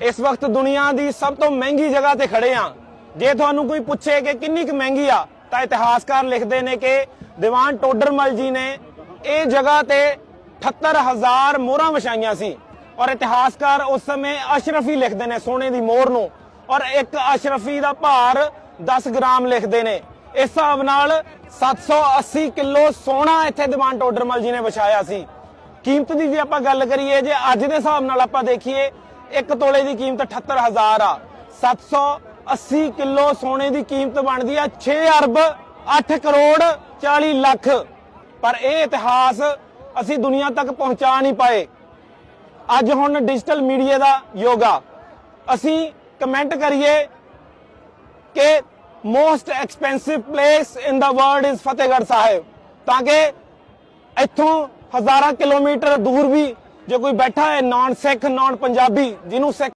ਇਸ ਵਕਤ ਦੁਨੀਆ ਦੀ ਸਭ ਤੋਂ ਮਹਿੰਗੀ ਜਗ੍ਹਾ ਤੇ ਖੜੇ ਆ। ਜੇ ਤੁਹਾਨੂੰ ਕੋਈ ਪੁੱਛੇ ਕਿ ਕਿੰਨੀ ਕੁ ਮਹਿੰਗੀ ਆ, ਤਾਂ ਇਤਿਹਾਸਕਾਰ ਲਿਖਦੇ ਨੇ ਕਿ ਦੀਵਾਨ ਟੋਡਰਮਲ ਜੀ ਨੇ ਇਹ ਜਗ੍ਹਾ ਤੇ 78000 ਮੋਹਰਾਂ ਵਿਛਾਈਆਂ ਸੀ। ਔਰ ਇਤਿਹਾਸਕਾਰ ਉਸ ਸਮੇਂ ਅਸ਼ਰਫੀ ਲਿਖਦੇ ਨੇ, ਸੋਨੇ ਦੀ ਮੋਹਰ ਨੂੰ। ਔਰ ਇੱਕ ਅਸ਼ਰਫੀ ਦਾ ਭਾਰ 10 ਗ੍ਰਾਮ ਲਿਖਦੇ ਨੇ। ਇਸ ਹਿਸਾਬ ਨਾਲ 780 ਕਿਲੋ ਸੋਨਾ ਇੱਥੇ ਦੀਵਾਨ ਟੋਡਰਮਲ ਜੀ ਨੇ ਵਿਛਾਇਆ ਸੀ। ਕੀਮਤ ਦੀ ਜੇ ਆਪਾਂ ਗੱਲ ਕਰੀਏ, ਜੇ ਅੱਜ ਦੇ ਹਿਸਾਬ ਨਾਲ ਆਪਾਂ ਦੇਖੀਏ ਇੱਕ ਤੋਲੇ ਦੀ ਕੀਮਤ 78000 ਆ। 780 ਕਿਲੋ ਸੋਨੇ ਦੀ ਕੀਮਤ ਬਣਦੀ ਆ 6 ਅਰਬ 8 ਕਰੋੜ 40 ਲੱਖ। ਪਰ ਇਹ ਇਤਿਹਾਸ ਅਸੀਂ ਦੁਨੀਆ ਤੱਕ ਪਹੁੰਚਾ ਨਹੀਂ ਪਾਏ। ਅੱਜ ਹੁਣ ਡਿਜੀਟਲ ਮੀਡੀਆ ਦਾ ਯੋਗਾ ਅਸੀਂ ਕਮੈਂਟ ਕਰੀਏ ਕਿ most expensive place in the world is Fatehgarh Sahib, ਤਾਂ ਕਿ ਇੱਥੋਂ ਹਜ਼ਾਰਾਂ ਕਿਲੋਮੀਟਰ ਦੂਰ ਵੀ ਜੇ ਕੋਈ ਬੈਠਾ ਹੈ ਨਾਨ ਸਿੱਖ ਨਾਨ ਪੰਜਾਬੀ ਜਿਹਨੂੰ ਸਿੱਖ